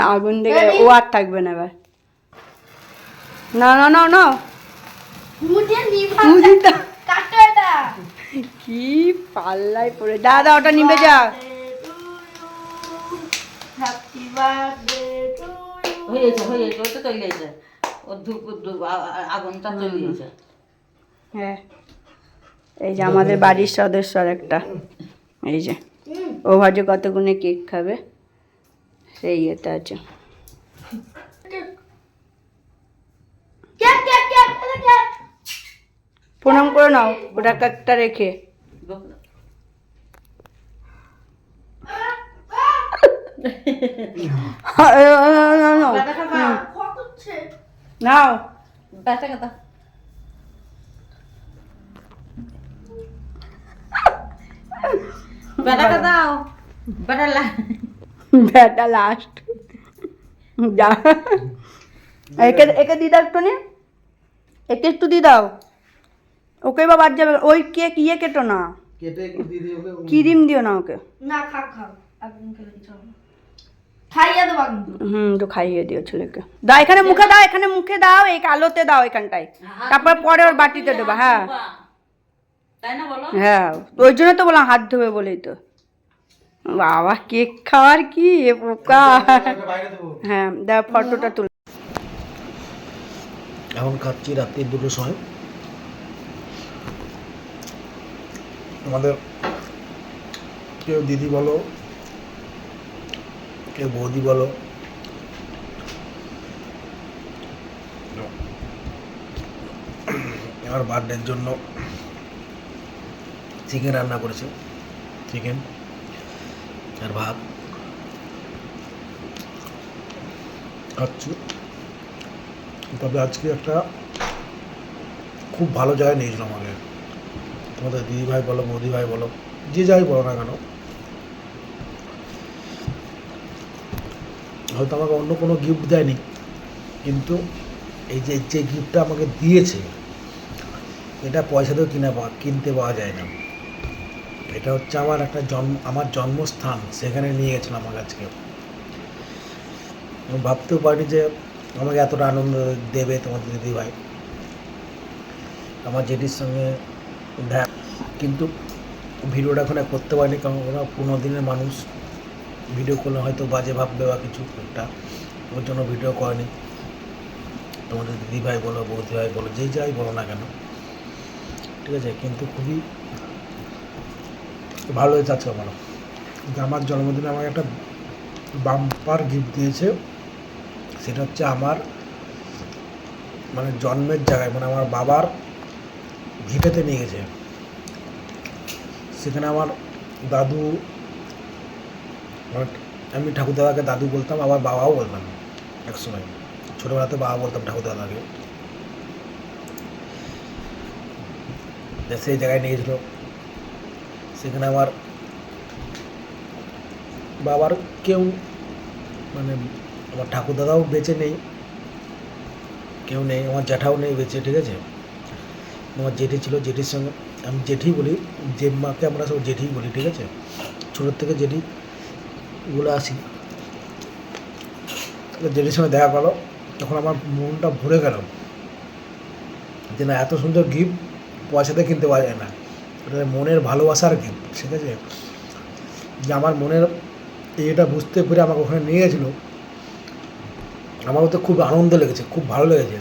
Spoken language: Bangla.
আগুন দেখে ও আর থাকবে না এবার। না না না না। কি পাল্লায় পড়ে। দাদা ওটা নিবে যা। হ্যাপি বার্থডে টু ইউ হয়েছে হয়েছে ও ধূপ ধূপ আ- আ- আগুনটা হ্যাঁ। এই যে আমাদের বাড়ির সদস্য একটা। এই যে। ও ভাজে কতগুলো কেক খাবে। সেই আছে এটা কেক প্রণাম করে নাও, ওটা কেকটা রেখে। কথা নাও। বেটা কথা বেটা লা ব্যাটা লাস্ট যা। একে একে দি দাও একটু নে একে একটু দি দাও। ওকে বা বাদ যাবে। ওই কেক ইয়ে কেটো না। ক্রিম দিও না ওকে। না খাইয়ে দেবো হুম একটু খাইয়ে দিও ছেলেকে। দাও এখানে মুখে দাও এখানে মুখে দাও এই আলোতে দাও এখানটায়। তারপর পরে ওর বাটিতে দেবো হ্যাঁ। তাই না বলো? হ্যাঁ ওই জন্য তো বললাম হাত ধোবে বলেই তো। বাবা কেক খাওয়ার কি পোকা হ্যাঁ দাও ফটোটা তুল। এখন খাচ্ছি রাত্রি দুটোর সময়। আমাদের কেউ দিদি বলো কেউ বৌদি বলো আমার বার্থডের জন্য চিকেন রান্না করেছে। চিকেন আর ভাত। খাচ্ছি। তবে আজকে একটা খুব ভালো জায়গায় নিয়েছিল আমাকে। তোমাদের দিদি ভাই বলো বৌদি ভাই বলো, যে যাই বলো না কেন। হয়তো আমাকে অন্য কোনো গিফট দেয়নি, কিন্তু এই যে যে গিফটটা আমাকে দিয়েছে, এটা পয়সাতেও কিনা পাওয়া কিনতে পাওয়া যায় না। এটা হচ্ছে আমার একটা জন্ম, আমার জন্মস্থান, সেখানে নিয়ে গেছিলাম আমার আজকে। ভাবতেও পারি যে আমাকে এতটা আনন্দ দেবে তোমাদের দিদি ভাই আমার জেঠির সঙ্গে দেখা, কিন্তু ভিডিওটা ওখানে করতে পারিনি, কারণ ওরা পনেরো দিনের মানুষ। ভিডিও করলে হয়তো বাজে ভাববে বা কিছু, একটা ওর জন্য ভিডিও করেনি। তোমাদের দিদি ভাই বলো বৌদি ভাই বলো যেই যাই বলো না কেন। ঠিক আছে, কিন্তু খুবই ভালো হয়েছে আজকে আমার। আমার জন্মদিনে আমাকে একটা বাম্পার গিফট দিয়েছে। সেটা হচ্ছে আমার মানে জন্মের জায়গায় মানে আমার বাবার ভিটেতে নিয়ে গেছে। সেখানে আমার দাদু মানে আমি ঠাকুর দাদাকে দাদু বলতাম, আবার বাবাও বলতাম একসময়। ছোটোবেলাতে বাবা বলতাম ঠাকুর দাদাকে সেই জায়গায় নিয়েছিল সেখানে আমার বাবার কেউ মানে আমার ঠাকুর দাদাও বেঁচে নেই, কেউ নেই, আমার জ্যাঠাও নেই বেঁচে, ঠিক আছে? আমার জেঠি ছিল, জেঠির সঙ্গে আমি জেঠি বলি জেম্মাকে আমরা সব জেঠি বলি, ঠিক আছে? ছোটোর থেকে জেঠি গুলো আসি। জেঠির সঙ্গে দেখা করো তখন আমার মনটা ভরে গেল যে না, এত সুন্দর গিফট পয়সাতে কিনতে পাওয়া যায় না। এটা মনের ভালোবাসার গেম, ঠিক আছে? যে আমার মনের এটা বুঝতে পেরে আমাকে ওখানে নিয়ে গেছিল। আমারও তো খুব আনন্দ লেগেছে, খুব ভালো লেগেছে।